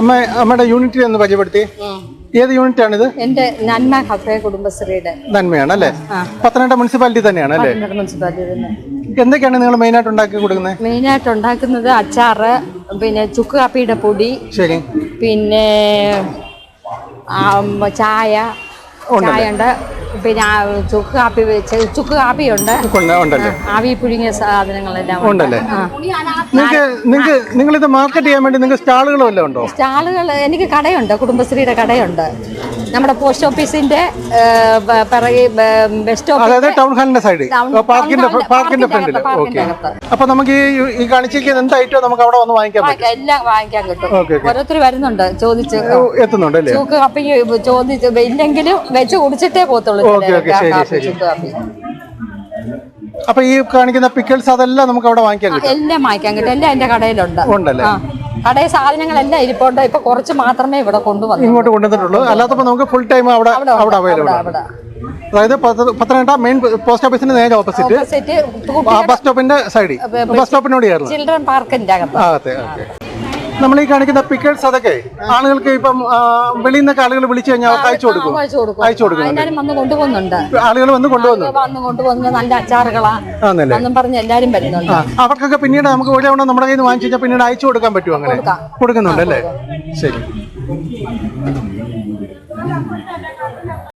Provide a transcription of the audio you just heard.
അമ്മ അമ്മയുടെ യൂണിറ്റ് ഒന്ന് പരിചയപ്പെടുത്തി. ഏത് യൂണിറ്റ് ആണിത് എന്റെ നന്മ കഫേ കുടുംബശ്രീയുടെ. നന്മയാണ് അല്ലേ പത്തനംതിട്ട മുനിസിപ്പാലിറ്റി തന്നെയാണ് അല്ലേ മുനിസിപ്പാലിറ്റി തന്നെ. എന്തൊക്കെയാണ് നിങ്ങൾ മെയിനായിട്ട് ഉണ്ടാക്കി കൊടുക്കുന്നത്? മെയിനായിട്ട് ഉണ്ടാക്കുന്നത് അച്ചാറ് പിന്നെ ചുക്ക് കാപ്പിയുടെ പൊടി ശരി. പിന്നെ ചായ ചായ ഉണ്ട് പിന്നെ ചുക്ക് കാപ്പി വെച്ച് ചുക്ക് കാപ്പി ഉണ്ട് ആവി പുഴുങ്ങിയ സാധനങ്ങളെല്ലാം ഉണ്ട്. ഉണ്ടല്ലേ? നിങ്ങൾക്ക് നിങ്ങൾക്ക് നിങ്ങൾ ഇത് മാർക്കറ്റ് ചെയ്യാൻ വേണ്ടി നിങ്ങൾക്ക് സ്റ്റാളുകൾ വല്ലതും ഉണ്ടോ? സ്റ്റാളുകൾ എനിക്ക് കടയുണ്ട് കുടുംബശ്രീയുടെ കടയുണ്ട്. നമ്മുടെ പോസ്റ്റ് ഓഫീസിന്റെ പിറകെ ബെസ്റ്റ് അതായത് ടൗൺ ഹാളിന്റെ സൈഡ് പാർക്കിന്റെ പാർക്കിന്റെ ഫ്രണ്ടിൽ ഓക്കെ. അപ്പൊ നമുക്ക് ഈ കാണിച്ചിരിക്കുന്ന എന്ത് ഐറ്റം നമുക്ക് അവിടെ വന്ന് വാങ്ങിക്കാൻ പറ്റും? എല്ലാം വാങ്ങിക്കാൻ കിട്ടും. ഓരോരുത്തർ വരുന്നുണ്ട് ചോദിച്ച്. എത്തുന്നുണ്ട് ചൂക്ക് കാപ്പി ചോദിച്ച് ഇല്ലെങ്കിലും വെച്ച് കുടിച്ചിട്ടേ പോകത്തുള്ളൂ ഓക്കെ, ഓക്കെ, ശരി, കാപ്പി, ശരി. ചുക്ക് കാപ്പി അപ്പൊ ഈ കാണിക്കുന്ന പിക്കിൾസ് അതെല്ലാം നമുക്ക് അവിടെ വാങ്ങിക്കാൻ കിട്ടും? എല്ലാം വാങ്ങിക്കാൻ കിട്ടും. എല്ലാം എന്റെ കടയിലുണ്ട്. ഉണ്ടല്ലേ? കടയിൽ സാധനങ്ങളെല്ലാം ഇരിപ്പുണ്ട്. ഇപ്പൊ കുറച്ച് മാത്രമേ ഇവിടെ കൊണ്ടുവന്നു ഇങ്ങോട്ട് കൊണ്ടുവന്നിട്ടുള്ളൂ. അല്ലാത്തപ്പോ നമുക്ക് ഫുൾ ടൈം അവിടെ അവിടെ അവൈലബിൾ അതായത് പത്ത- പത്തനംതിട്ട മെയിൻ പോസ്റ്റ് ഓഫീസിന്റെ നേരെ ഓപ്പോസിറ്റ് ബസ് സ്റ്റോപ്പിന്റെ സൈഡിൽ ബസ് സ്റ്റോപ്പിനോട് ചേർന്ന് ചിൽഡ്രൻ പാർക്കിന്റെ അകത്ത്. ഓക്കെ. നമ്മൾ ഈ കാണിക്കുന്ന പിക്കേഴ്സ് അതൊക്കെ ആളുകൾക്ക് ഇപ്പം വെളിയിൽ നിന്നൊക്കെ ആളുകൾ വിളിച്ചു കഴിഞ്ഞാൽ അവർക്ക് അയച്ചു കൊടുക്കും. അയച്ചു കൊടുക്കും. അയച്ചു കൊടുക്കുന്നുണ്ട് എല്ലാരും വന്ന് കൊണ്ടുപോകുന്നുണ്ട്. ആളുകൾ വന്ന് കൊണ്ടുവന്നു. വന്ന് കൊണ്ടുപോകുന്ന നല്ല അച്ചാറുകളാ ആന്നല്ലേ? എന്നും പറഞ്ഞ് എല്ലാരും വരുന്നുണ്ട്. അവർക്കൊക്കെ പിന്നീട് നമുക്ക് ഒരു തവണ നമ്മുടെ കയ്യിൽ നിന്ന് വാങ്ങിച്ചു കഴിഞ്ഞാൽ പിന്നീട് അയച്ചു കൊടുക്കാൻ പറ്റും അങ്ങനെ? കൊടുക്കുന്നുണ്ട് അല്ലേ? ശരി.